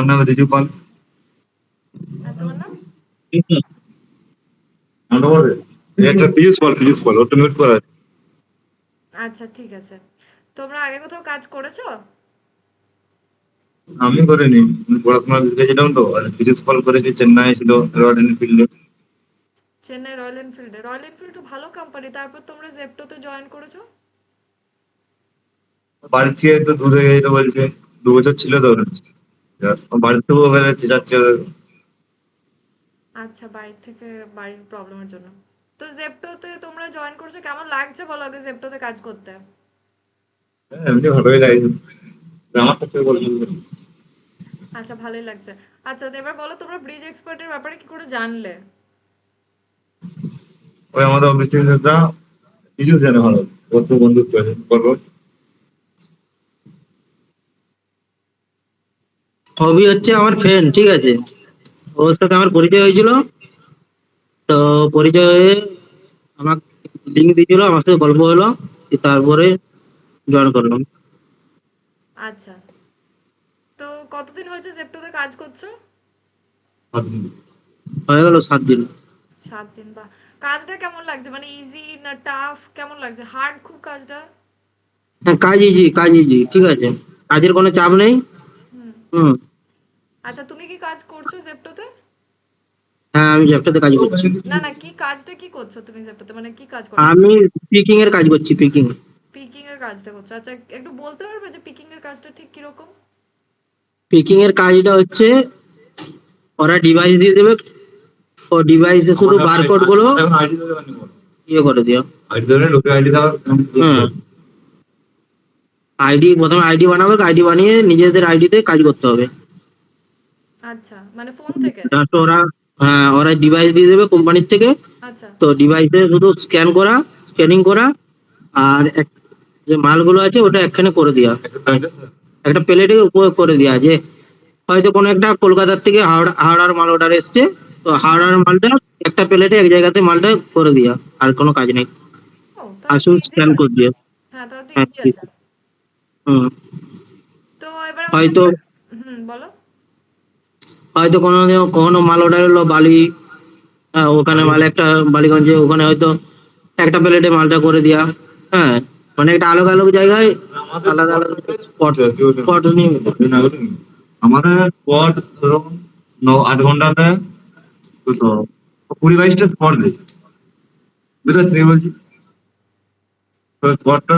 নাম তোমার নাম? একটা ওটা মিউট করা আচ্ছা ঠিক আছে। তোমরা আগে কোথাও কাজ করেছ? আমি করিনি। পড়াশোনা গেছিলাম তো আর পাল করেছি চেন্নাই ছিল রয়্যাল এনফিল্ডে। চেন্নাই রয়্যাল এনফিল্ডে। রয়্যাল এনফিল্ড তো ভালো কোম্পানি তারপর তোমরা জেপটোতে জয়েন করেছ? বাড়ি থেকে একটু দূরে গেছিল বলছে দু বছর ছিল তো বাড়ি থেকেও বেরোচ্ছে যাচ্ছে আচ্ছা বাড়ি থেকে বাড়ির প্রবলেমের জন্য। তো জেপটোতে তোমরা জয়েন করেছ কেমন লাগছে বলো আগে জেপটোতে কাজ করতে? হ্যাঁ, এমনি ভালোই লাগছে আমার কাছে বলছি আচ্ছা ভালোই লাগছে। আচ্ছা তো এবার বলো তোমরা ব্রিজ এক্সপার্টের ব্যাপারে কি করে জানলে? ওই আমাদের অফিসের নেতা কিছু জানে ভালো। বসে বন্ধুত্ব করব হবি হচ্ছে আমার ফ্রেন্ড ঠিক আছে? ওর সাথে আমার পরিচয় হয়েছিল। তো পরিচয় হয়ে আমাকে লিঙ্ক দিয়েছিল আমার সাথে গল্প হলো তারপরে জয়েন করলাম। আচ্ছা। তো কতদিন হয়েছে জেপটোতে কাজ করছ? হয়ে গেল সাত দিন সাত দিন বা কাজটা কেমন লাগছে? মানে ইজি না টাফ কেমন লাগছে? হার্ড খুব কাজটা? হ্যাঁ কাজ ইজি কাজ ইজি ঠিক আছে। কাজের কোনো চাপ নেই। হুম। হুম। আচ্ছা তুমি কি কাজ করছ জেপটোতে হ্যাঁ আমি জ্যাপটাতে কাজ করছি। না না কি কাজটা কি করছ তুমি জেপটোতে মানে কি কাজ করছ? আমি পিকিং এর কাজ করছি পিকিং পিকিং এর কাজটা করছ। আচ্ছা একটু বলতে পারবে যে পিকিং এর কাজটা ঠিক কীরকম? পিকিং এর কাজটা হচ্ছে ওরা ডিভাইস দিয়ে দেবে ও ডিভাইসে শুধু বারকোডগুলো ইয়ে করে দিও। আইডি আইডি দাও আইডি প্রথমে আইডি বানাবে আইডি বানিয়ে নিজেদের আইডিতে কাজ করতে হবে। আচ্ছা মানে ফোন থেকে? ওরা ওরা ডিভাইস দিয়ে দেবে কোম্পানির থেকে। আচ্ছা। তো ডিভাইসে শুধু স্ক্যান করা স্ক্যানিং করা আর যে মালগুলো আছে ওটা একখানে করে দেওয়া একটা প্লেটে করে দেওয়া যে হয়তো কোনো একটা কলকাতার থেকে হাওড়া হাওড়ার মাল অর্ডার এসছে তো হাওড়ার মালটা একটা প্লেটে এক জায়গাতে মালটা করে দেওয়া আর কোনো কাজ নেই। শুধু স্ক্যান করে দিয়ে। হ্যাঁ তো হ্যাঁ, তো এবার হয়তো হুম বলো। হয়তো কোনো কোনো মাল অর্ডার হলো বালি হ্যাঁ, ওখানে মাল একটা বালিগঞ্জে ওখানে হয়তো একটা প্লেটে মালটা করে দেওয়া হ্যাঁ মানে একটা আলাদা আলোক জায়গায় আলাদা আলাদা স্পট স্পট নিয়ে। আমাদের স্পট ধরুন আট ঘন্টাতে কত কুড়ি বাইশটা স্পট দেয় বুঝতে পারছি? বলছি তো স্পটটা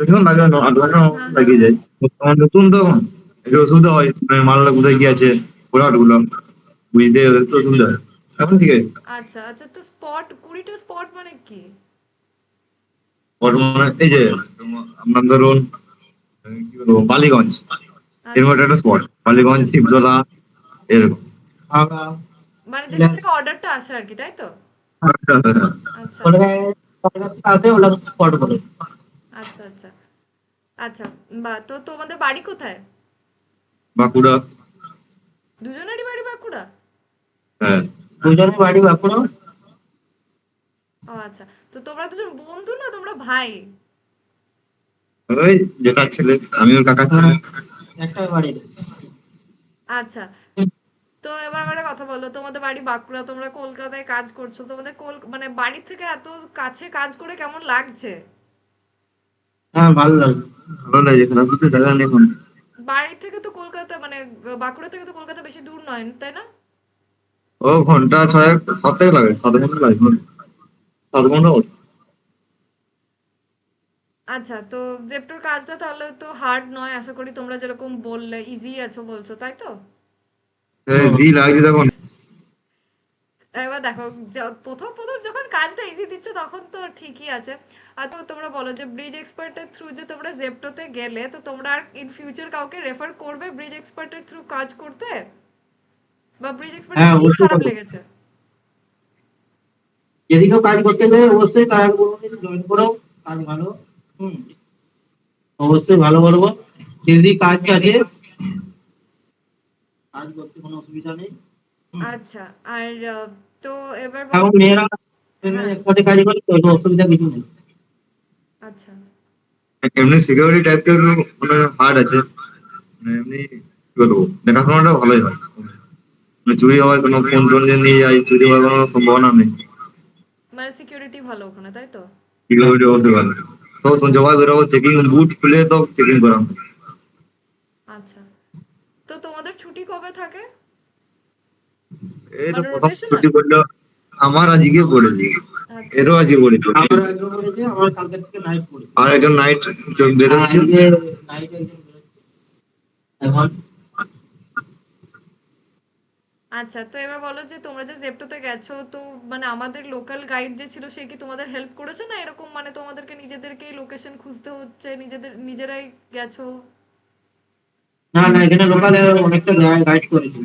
বেশিক্ষণ লাগে না আট ঘণ্টা লাগিয়ে যায়। নতুন তো একটু অসুবিধা হয় মানে মালটা কোথায় কি আছে গুলো। বুঝতে অসুবিধা হয় এখন ঠিক আছে। আচ্ছা আচ্ছা তো স্পট কুড়িটা স্পট মানে কি? স্পট মানে এই যে আপনার ধরুন কি বলব বালিগঞ্জ। এর মধ্যে একটা স্পট বালিগঞ্জ শিবজলা এরকম। মানে যেখান থেকে অর্ডারটা আসে আর কি তাই তো? আচ্ছা। স্পট বলে। আচ্ছা আচ্ছা। আচ্ছা বা তো তোমাদের বাড়ি কোথায়? বাঁকুড়া। দুজনেরই বাড়ি বাঁকুড়া? হ্যাঁ। দুজনের বাড়ি বাঁকুড়া। ও আচ্ছা তো তোমরা দুজন বন্ধু না তোমরা ভাই? ওই যেটা ছেলে আমি ওর কাকার ছেলে। একটা বাড়ি। আচ্ছা তো এবার আমার কথা বলো তোমাদের বাড়ি বাঁকুড়া তোমরা কলকাতায় কাজ করছ তোমাদের কল মানে বাড়ি থেকে এত কাছে কাজ করে কেমন লাগছে? হ্যাঁ ভালো লাগে। ভালো লাগে খারাপ কিছু জায়গা নেই এখন। বাড়ি থেকে তো কলকাতা মানে বাঁকুড়া থেকে তো কলকাতা বেশি দূর নয় তাই না? ও ঘণ্টা ছয়েক সাত লাগে সাত ঘণ্টা লাগে সাত ঘণ্টা আচ্ছা তো জেপটোর কাজটা তাহলে তো হার্ড নয় আশা করি তোমরা যেরকম বললে ইজি আছো বলছো তাই তো? হ্যাঁ দি লাগছে তখন এবার দেখো প্রথম প্রথম যখন কাজটা ইজি দিচ্ছে তখন তো ঠিকই আছে। আর তো তোমরা বলো যে ব্রিজ এক্সপার্টের থ্রু যে তোমরা জেপটোতে গেলে তো তোমরা আর ইন ফিউচার কাউকে রেফার করবে ব্রিজ এক্সপার্টের থ্রু কাজ করতে? বা ব্রিজ এক্সপার্টের কি খারাপ লেগেছে? যদি কেউ কাজ করতে যায় অবশ্যই তারা জয়েন করো কাজ ভালো। হুম অবশ্যই ভালো বলব যদি কাজ আছে কাজ করতে কোনো অসুবিধা নেই। আচ্ছা আর তো এবার এখন মেয়েরা মেয়েরা একসাথে কাজ করে তো অসুবিধা কিছু নেই। আচ্ছা। এমনি সিকিউরিটি টাইপটা একটু মানে হার্ড আছে। মানে এমনি কি বলব দেখাশোনাটা ভালোই হয়। মানে চুরি হওয়ার কোনো ফোন টোন যে নিয়ে যাই চুরি হওয়ার কোনো সম্ভাবনা নেই। মানে সিকিউরিটি ভালো ওখানে তাই তো? সিকিউরিটি অবশ্যই ভালো। সব জবাই বেরোবো চেকিং বুট খুলে তো চেকিং করা আচ্ছা। তো তোমাদের ছুটি কবে থাকে? এই তো প্রথম ছুটি করল আমার আজকে পড়েছে। আচ্ছা। এরও আজকে পড়েছে। আর একজন নাইট বেরোচ্ছে। আচ্ছা তো এবার বলো যে তোমরা যে জেপটোতে গেছো তো মানে আমাদের লোকাল গাইড যে ছিল সে কি তোমাদের হেল্প করেছে না এরকম মানে তোমাদেরকে নিজেদেরকেই লোকেশন খুঁজতে হচ্ছে নিজেদের নিজেরাই গেছো? না না এখানে লোকালে অনেকটা গাইড করেছি।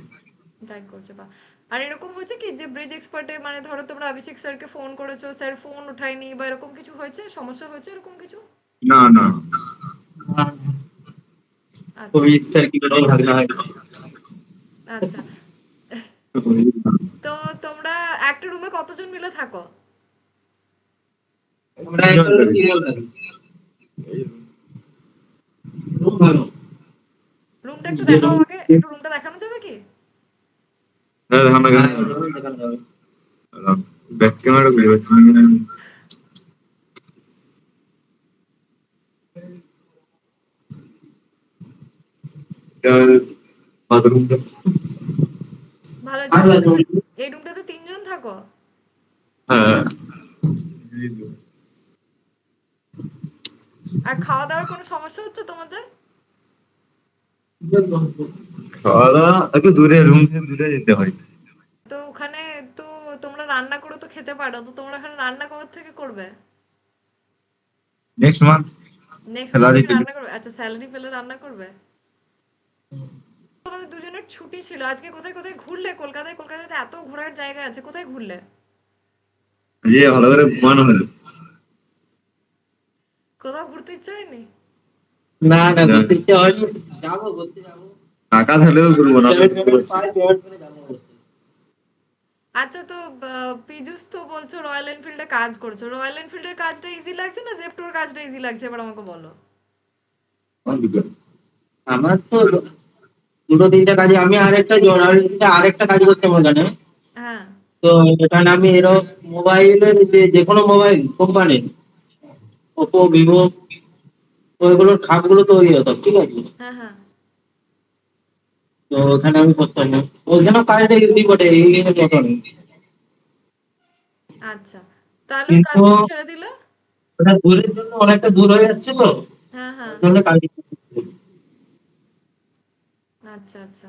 গাইড করছে বা আর এরকম হয়েছে কি যে ব্রিজ এক্সপার্টে মানে ধরো তোমরা অভিষেক স্যারকে ফোন করেছ স্যার ফোন উঠায়নি বা এরকম কিছু হয়েছে? সমস্যা হয়েছে এরকম কিছু? না না আচ্ছা। স্যার কি করে ভালো হয় আচ্ছা। তো তোমরা একটা রুমে কতজন মিলে থাকো? আমরা একটা থাকি। রুমটা একটু দেখাও আমাকে একটু রুমটা দেখানো যাবে কি? হ্যাঁ দেখানো গেল ব্যাক ক্যামেরা খুলে যাচ্ছে বাথরুমটা ভালো। এই রুমটাতে তিনজন থাকো হ্যাঁ আর খাওয়া দাওয়ার কোনো সমস্যা হচ্ছে তোমাদের খাওয়া দাওয়া একটু দূরে রুম থেকে দূরে যেতে হয়। তো ওখানে তো তোমরা রান্না করে তো খেতে পারো তো তোমরা এখানে রান্না কবে থেকে করবে? Next month next. রান্না করবে? আচ্ছা স্যালারি পেলে রান্না করবে? তোমাদের দুজনের ছুটি ছিল আজকে কোথায় কোথায় ঘুরলে? কলকাতায় কলকাতাতে এত ঘোরার জায়গা আছে কোথায় ঘুরলে? যে ভালো করে ঘুমানো হলো। কোথাও ঘুরতে ইচ্ছে হয়নি? না না ঘুরতে ইচ্ছে হয়নি। যাব ঘুরতে যাব। টাকা থাকলেও ঘুরবো না। পেমেন্ট পেমেন্ট পাই পেমেন্ট করে যাব অবশ্যই। আচ্ছা তো পীযুষ তো বলছো রয়্যাল এনফিল্ডে কাজ করছ। রয়্যাল এনফিল্ডের কাজটা ইজি লাগছে না? জেপটোর কাজটা ইজি লাগছে? এবার আমাকে বলো। আমার তো দুটো তিনটা কাজে আমি আরেকটা জোড়া আরেকটা কাজ করতাম ওখানে হ্যাঁ। তো এখানে আমি এরকম মোবাইলের যে যে কোনো মোবাইল কোম্পানির ওপো ভিভো ওইগুলোর খাপগুলো তৈরি হতো ঠিক আছে? হ্যাঁ হ্যাঁ। তো ওখানে আমি করতাম না। ওইখানে কাজ দেখি বটে এইখানে আচ্ছা তাহলে কিন্তু- ছেড়ে দিলে? ওটা দূরের জন্য অনেকটা দূর হয়ে যাচ্ছে তো। হ্যাঁ হ্যাঁ। তাহলে কাজ আচ্ছা আচ্ছা।